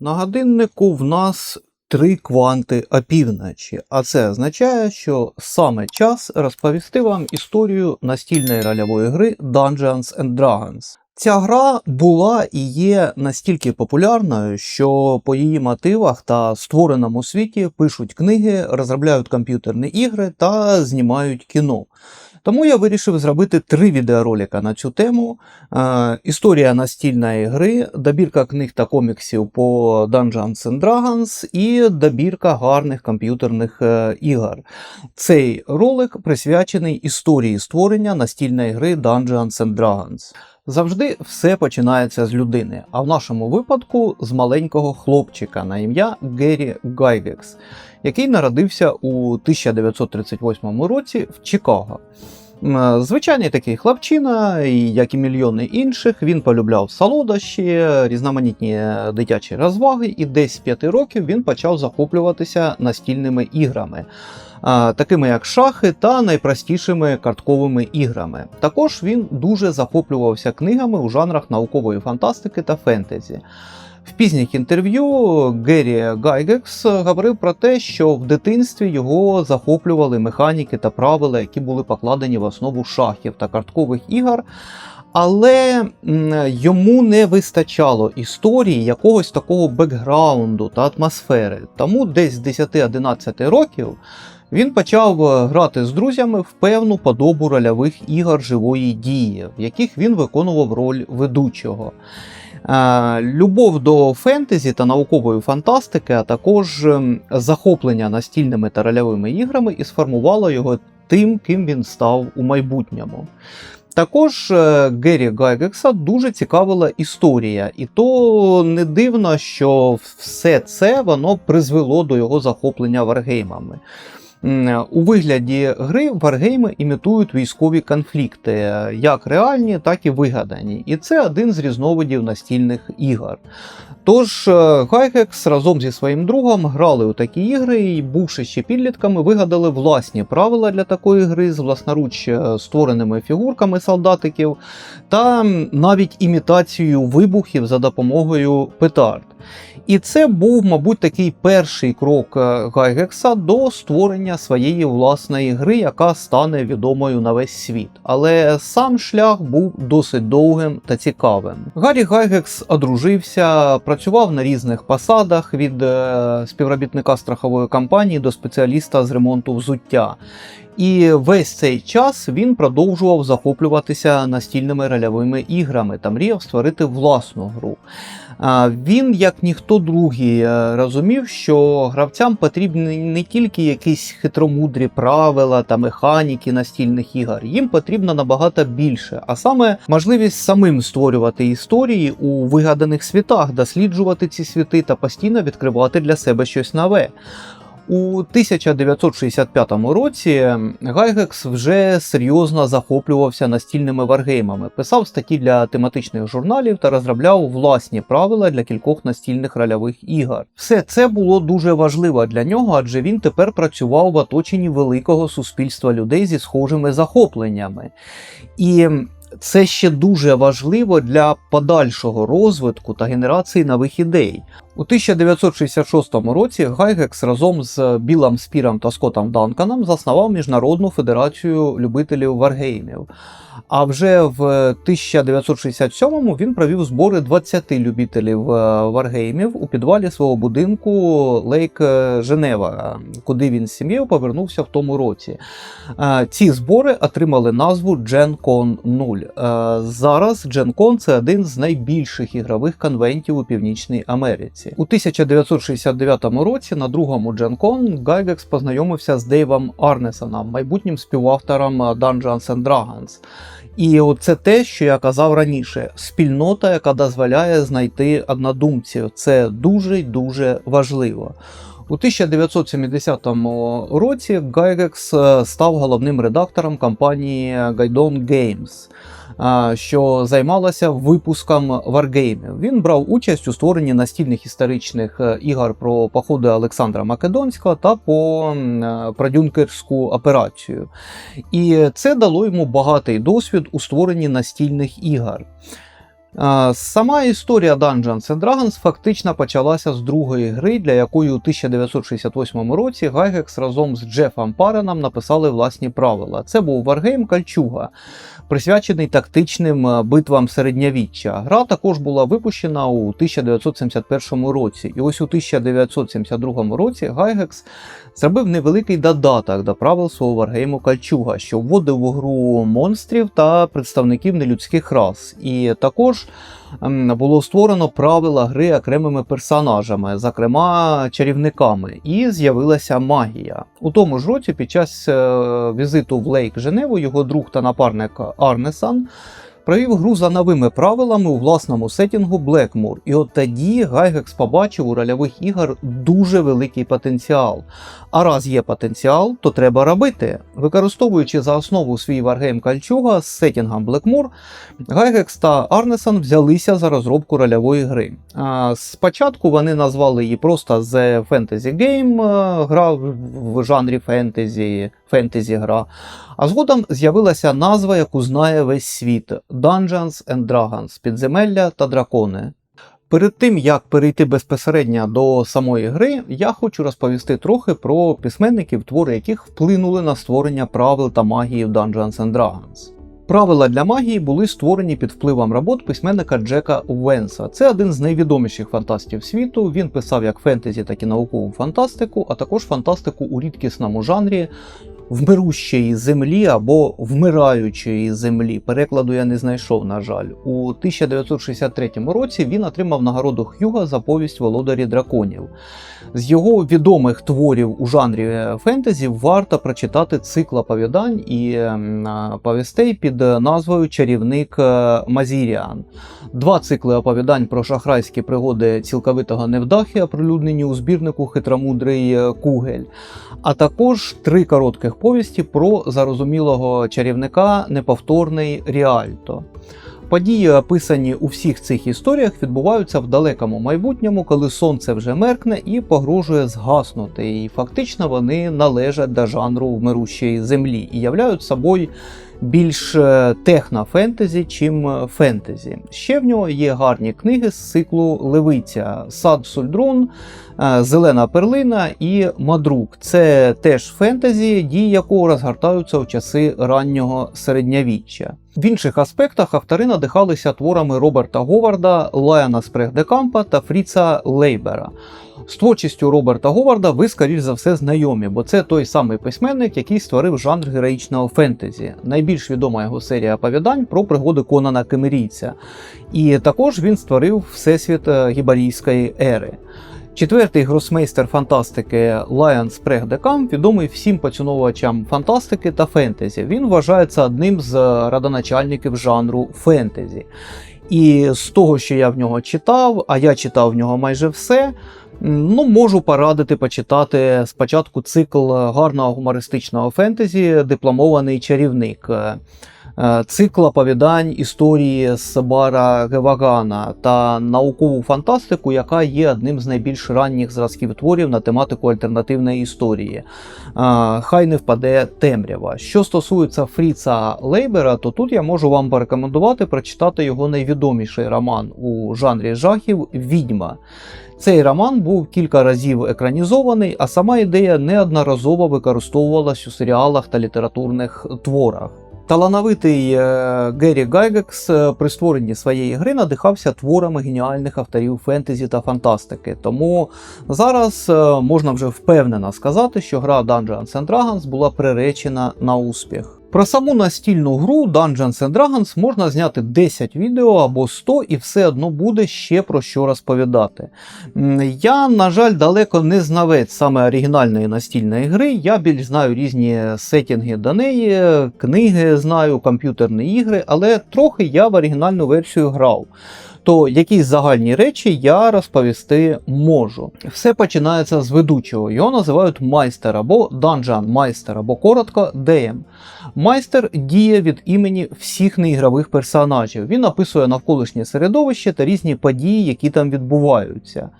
На годиннику в нас три кванти опівночі, а це означає, що саме час розповісти вам історію настільної рольової гри Dungeons and Dragons. Ця гра була і є настільки популярною, що по її мотивах та створеному світі пишуть книги, розробляють комп'ютерні ігри та знімають кіно. Тому я вирішив зробити три відеоролика на цю тему: е, історія настільної гри, добірка книг та коміксів по Dungeons and Dragons і добірка гарних комп'ютерних е, ігор. Цей ролик присвячений історії створення настільної гри Dungeons and Dragons. Завжди все починається з людини, а в нашому випадку з маленького хлопчика на ім'я Геррі Гайгекс, який народився у 1938 році в Чикаго. М, Звичайний такий хлопчина, як і мільйони інших, він полюбляв солодощі, різноманітні дитячі розваги, і десь з 5 років він почав захоплюватися настільними іграми, такими як шахи та найпростішими картковими іграми. Також він дуже захоплювався книгами у жанрах наукової фантастики та фентезі. В пізніх інтерв'ю Геррі Гайгекс говорив про те, що в дитинстві його захоплювали механіки та правила, які були покладені в основу шахів та карткових ігор. Але йому не вистачало історії якогось такого бекграунду та атмосфери. Тому десь з 10-11 років він почав грати з друзями в певну подобу рольових ігор живої дії, в яких він виконував роль ведучого. Е, Любов до фентезі та наукової фантастики, а також ем, захоплення настільними та рольовими іграми і сформувало його тим, ким він став у майбутньому. Також е, Геррі Гайгекса дуже цікавила історія, і то не дивно, що все це воно призвело до його захоплення варгеймами. М, У вигляді гри варгейми імітують військові конфлікти, е, як реальні, так і вигадані. І це один з різновидів настільних ігор. Тож е, Гайгекс разом зі своїм другом грали у такі ігри і, бувши ще підлітками, вигадали власні правила для такої гри з власноруч е, створеними фігурками солдатиків та навіть імітацією вибухів за допомогою петард. І це був, мабуть, такий перший крок е, Гайгекса до створення своєї власної гри, яка стане відомою на весь світ. Але сам шлях був досить довгим та цікавим. Гаррі Гайгекс одружився, працював на різних посадах від е, співробітника страхової компанії до спеціаліста з ремонту взуття. І весь цей час він продовжував захоплюватися настільними рольовими іграми та мріяв створити власну гру. Він, як ніхто другий, е, розумів, що гравцям потрібні не тільки якісь хитромудрі правила та механіки настільних ігор, їм потрібно набагато більше, а саме можливість самим створювати історії у вигаданих світах, досліджувати ці світи та постійно відкривати для себе щось нове. У 1965 році Гайгекс вже серйозно захоплювався настільними варгеймами, писав статті для тематичних журналів та розробляв власні правила для кількох настільних рольових ігор. Все це було дуже важливо для нього, адже він тепер працював в оточенні великого суспільства людей зі схожими захопленнями. І це ще дуже важливо для подальшого розвитку та генерації нових ідей. У 1966 році Гайгекс разом з Білом Спіром та Скоттом Данканом заснував Міжнародну федерацію любителів варгеймів. А вже в 1967-му він провів збори 20 любителів е, варгеймів у підвалі свого будинку Лейк е, Женева, куди він з сім'єю повернувся в тому році. Е, Ці збори отримали назву GenCon 0. Е, Зараз GenCon – це один з найбільших ігрових конвентів у Північній Америці. У 1969 році на другому Дженкон Гайгекс познайомився з Дейвом Арнесоном, майбутнім співавтором Dungeons and Dragons. І це те, що я казав раніше: спільнота, яка дозволяє знайти однодумців. Це дуже дуже важливо. У 1970 році Гайгекс став головним редактором компанії Gaidon Games, е, що займалася випуском варгеймів. Він брав участь у створенні настільних історичних е, ігор про походи Олександра Македонського та по е, продюнкерську операцію. І це дало йому багатий досвід у створенні настільних ігор. Сама історія Dungeons and Dragons фактично почалася з другої гри, для якої у 1968 році Гайгекс разом з Джефом Пареном написали власні правила. Це був Варгейм Кальчуга, присвячений тактичним е, битвам середньовіччя. Гра також була випущена у 1971 році, і ось у 1972 році Гайгекс зробив невеликий додаток до правил свого Варгейму Кальчуга, що вводив у гру монстрів та представників нелюдських рас. І також ем, було створено правила гри окремими персонажами, зокрема чарівниками, і з'явилася магія. У тому ж році, під час е, візиту в Лейк Женеву, його друг та напарник Арнесан провів гру за новими правилами у власному сетінгу Блекмур. І от тоді Гайгекс побачив у рольових ігор дуже великий потенціал. А раз є потенціал, то треба робити. Використовуючи за основу свій варгейм Кальчуга з сетінгом Блекмур, Гайгекс та Арнесон взялися за розробку рольової гри. Спочатку вони назвали її просто The Fantasy Game, е, гра в жанрі фентезі, фентезі гра. А згодом з'явилася назва, яку знає весь світ: Dungeons and Dragons, підземелля та дракони. Перед тим як перейти безпосередньо до самої гри, я хочу розповісти трохи про письменників, твори яких вплинули на створення правил та магії в Dungeons and Dragons. Правила для магії були створені під впливом робот письменника Джека Уенса. Це один з найвідоміших фантастів світу. Він писав як фентезі, так і наукову фантастику, а також фантастику у рідкісному жанрі вмирущої землі або вмираючої землі. Перекладу я не знайшов, на жаль. У 1963 році він отримав нагороду Х'юга за повість Володарі драконів. З його відомих творів у жанрі фентезі варто прочитати цикл оповідань і ем, повістей під назвою Чарівник е, Мазіріан. Два цикли оповідань про шахрайські пригоди цілковитого невдахи, оприлюднені у збірнику Хитромудрий е, Кугель, а також три коротких повісті про зарозумілого чарівника Неповторний Ріальто. Події, описані у всіх цих історіях, відбуваються в далекому майбутньому, коли сонце вже меркне і погрожує згаснути. І фактично вони належать до жанру вмирущої землі і являють собою більш е, технофентезі, чим фентезі. Ще в нього є гарні книги з циклу Левиця, Сад Сульдрун, Зелена перлина і Мадрук. Це теж фентезі, дії якого розгортаються у часи раннього середньовіччя. В інших аспектах автори надихалися творами Роберта Говарда, Лайана Спрегдекампа та Фріца Лейбера. З творчістю Роберта Говарда ви, скоріш за все, знайомі, бо це той самий письменник, який створив жанр героїчного фентезі. Найбільш відома його серія оповідань про пригоди Конана Кемерійця. І також він створив Всесвіт е, гібарійської ери. Четвертий гросмейстер фантастики Лайон Спрег Декам відомий всім поціновувачам фантастики та фентезі. Він вважається одним з родоначальників жанру фентезі. І з того, що я в нього читав, а я читав в нього майже все. Ну, можу порадити почитати спочатку цикл гарного гумористичного фентезі Дипломований чарівник. Е, Цикл оповідань історії з Гевагана та наукову фантастику, яка є одним з найбільш ранніх зразків творів на тематику альтернативної історії. Е, Хай не впаде темрява. Що стосується Фріца Лейбера, то тут я можу вам порекомендувати прочитати його найвідоміший роман у жанрі жахів Відьма. Цей роман був кілька разів екранізований, а сама ідея неодноразово використовувалась у серіалах та літературних творах. Талановитий е, Геррі Гайгекс е, при створенні своєї гри надихався творами геніальних авторів фентезі та фантастики. Тому зараз е, можна вже впевнено сказати, що гра Dungeons and Dragons була приречена на успіх. Про саму настільну гру Dungeons and Dragons можна зняти 10 відео або 100 і все одно буде ще про що розповідати. Я, на жаль, далеко не знавець саме оригінальної настільної гри. Я більш знаю різні сетінги до неї, книги знаю, комп'ютерні ігри, але трохи я в оригінальну версію грав. То якісь загальні речі я розповісти можу. Все починається з ведучого. Його називають майстер або данжан майстер, або коротко DM. Майстер діє від імені всіх неігрових персонажів. Він описує навколишнє середовище та різні події, які там відбуваються.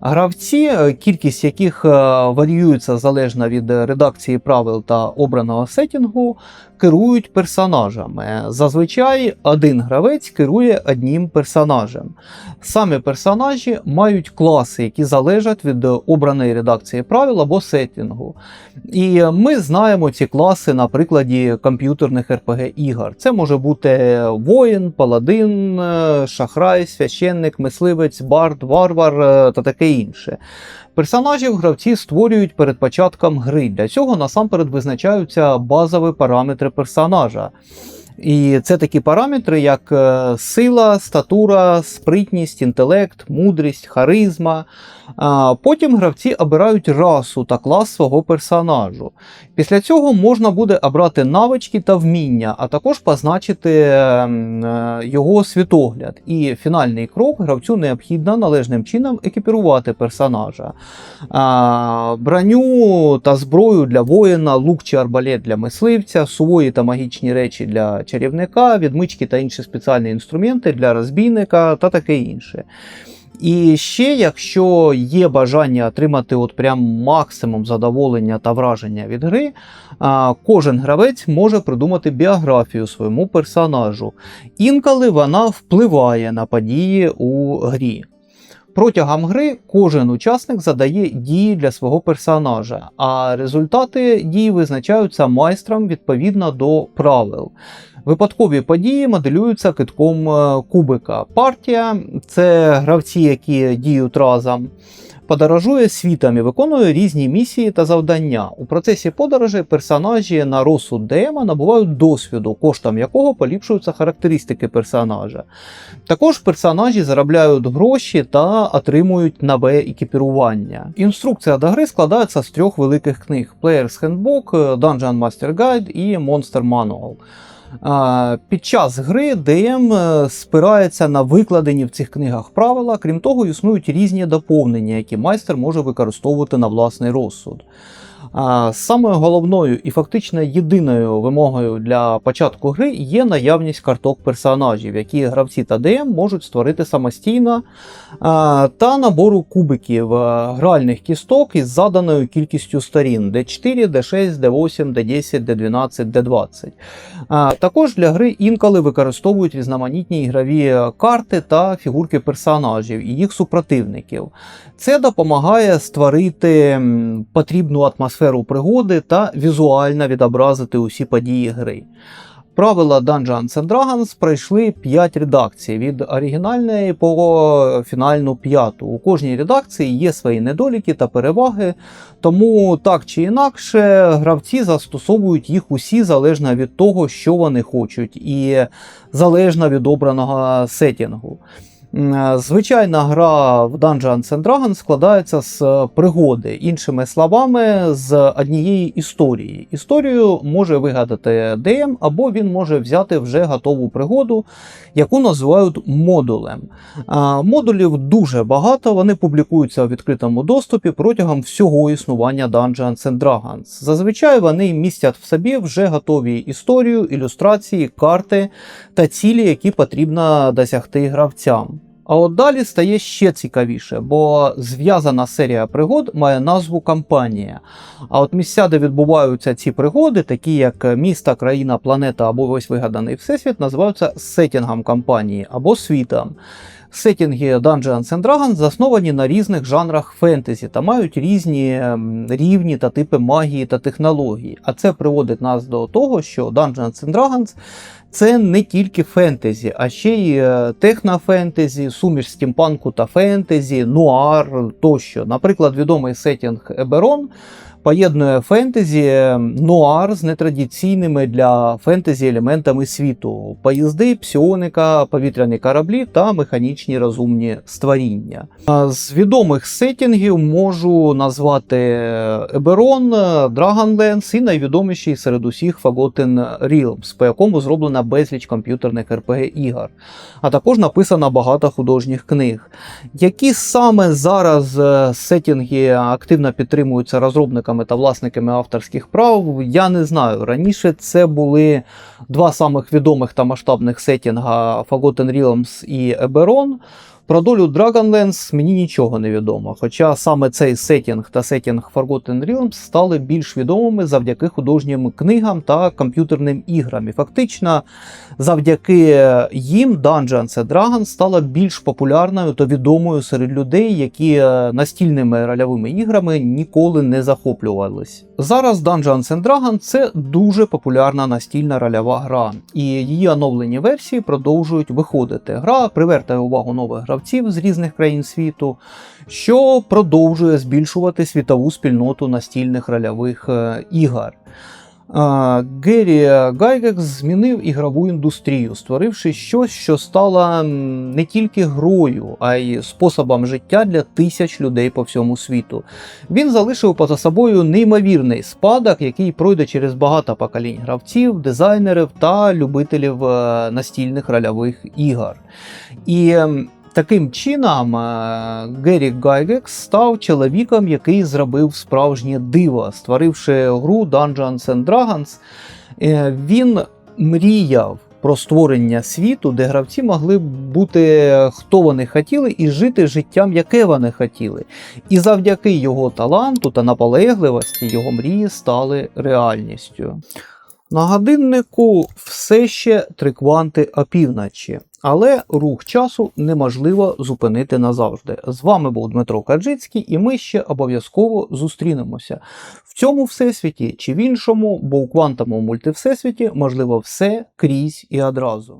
Гравці, е, кількість яких е, варіюється залежно від редакції правил та обраного сетінгу, керують персонажами. Зазвичай один гравець керує одним персонажем. Самі персонажі мають класи, які залежать від обраної редакції правил або сеттингу. І ми знаємо ці класи на прикладі комп'ютерних RPG ігор. Це може бути воїн, паладин, е, шахрай, священник, мисливець, бард, варвар е, та таке інше. Персонажів гравці створюють перед початком гри. Для цього насамперед визначаються базові параметри персонажа. І це такі параметри, як е, сила, статура, спритність, інтелект, мудрість, харизма. Потім гравці обирають расу та клас свого персонажу. Після цього можна буде обрати навички та вміння, а також позначити ем, е, його світогляд. І фінальний крок гравцю необхідно належним чином екіпірувати персонажа. А, Броню та зброю для воїна, лук чи арбалет для мисливця, сувої та магічні речі для чарівника, відмички та інші спеціальні інструменти для розбійника та таке інше. І ще, якщо є бажання отримати от прям максимум задоволення та враження від гри, кожен гравець може придумати біографію своєму персонажу. Інколи вона впливає на події у грі. Протягом гри кожен учасник задає дії для свого персонажа, а результати дій визначаються майстром відповідно до правил. Випадкові події моделюються китком е, кубика. Партія це гравці, які діють разом. Подорожує світом і виконує різні місії та завдання. У процесі подорожі персонажі на розсуд ДМ набувають досвіду, коштом якого поліпшуються характеристики персонажа. Також персонажі заробляють гроші та отримують нове екіпірування. Інструкція до гри складається з трьох великих книг: Player's Handbook, Dungeon Master Guide і Monster Manual. Під час гри ДМ е, спирається на викладені в цих книгах правила, крім того, існують різні доповнення, які майстер може використовувати на власний розсуд. Самою головною і фактично єдиною вимогою для початку гри є наявність карток персонажів, які гравці та ДМ можуть створити самостійно, та набору кубиків гральних кісток із заданою кількістю сторін D4, D6, D8, D10, D12, D20. Також для гри інколи використовують різноманітні ігрові карти та фігурки персонажів і їх супротивників. Це допомагає створити потрібну атмосферу пригоди та візуально відобразити усі події гри. Правила Dungeons and Dragons пройшли 5 редакцій від оригінальної по фінальну п'яту. У кожній редакції є свої недоліки та переваги, тому так чи інакше гравці застосовують їх усі залежно від того, що вони хочуть, і залежно від обраного сетінгу. Е, звичайна гра в Dungeons and Dragons складається з пригоди, іншими словами, з однієї історії. Історію може вигадати DM, або він може взяти вже готову пригоду, яку називають модулем. Е, модулів дуже багато, вони публікуються у відкритому доступі протягом всього існування Dungeons and Dragons. Зазвичай вони містять в собі вже готові історію, ілюстрації, карти та цілі, які потрібно досягти гравцям. А от далі стає ще цікавіше, бо зв'язана серія пригод має назву кампанія. А от місця, де відбуваються ці пригоди, такі як міста, країна, планета або весь вигаданий всесвіт, називаються сетінгом кампанії або світом. Сетінги Dungeons and Dragons засновані на різних жанрах фентезі та мають різні ем, рівні та типи магії та технології. А це приводить нас до того, що Dungeons and Dragons це не тільки фентезі, а ще й е, технофентезі, суміш стімпанку та фентезі, нуар тощо. Наприклад, відомий сетінг Еберон поєднує фентезі нуар з нетрадиційними для фентезі елементами світу: поїзди, псіоника, повітряні кораблі та механічні розумні створіння. З відомих сетінгів можу назвати Еберон, Dragonlance і найвідоміший серед усіх Forgotten Realms, по якому зроблена безліч комп'ютерних rpg ігор, а також написано багато художніх книг. Які саме зараз е, сетінги активно підтримуються розробниками та власниками авторських прав, я не знаю. Раніше це були два самих відомих та масштабних сетінга Forgotten Realms і Eberron. Про долю Dragonlance мені нічого не відомо, хоча саме цей сетінг та сетінг Forgotten Realms стали більш відомими завдяки художнім книгам та комп'ютерним іграм. І фактично, завдяки їм Dungeons and Dragons стала більш популярною та відомою серед людей, які е, настільними рольовими іграми ніколи не захоплювались. Зараз Dungeons and Dragons це дуже популярна настільна рольова гра, і її оновлені версії продовжують виходити. Гра привертає увагу нових гравців з різних країн світу, що продовжує збільшувати світову спільноту настільних рольових е, ігор. А, Геррі Гайгекс змінив ігрову індустрію, створивши щось, що стало не тільки грою, а й способом життя для тисяч людей по всьому світу. Він залишив поза собою неймовірний спадок, який пройде через багато поколінь гравців, дизайнерів та любителів е, настільних рольових ігор. І Таким чином, е, Геррі Гайгекс став чоловіком, який зробив справжнє диво, створивши гру Dungeons and Dragons. Е, Він мріяв про створення світу, де гравці могли бути хто вони хотіли і жити життям, яке вони хотіли. І завдяки його таланту та наполегливості його мрії стали реальністю. На годиннику все ще три кванти опівночі, але рух часу неможливо зупинити назавжди. З вами був Дмитро Каджицький, і ми ще обов'язково зустрінемося в цьому всесвіті чи в іншому, бо у квантовому мультивсесвіті можливо все крізь і одразу.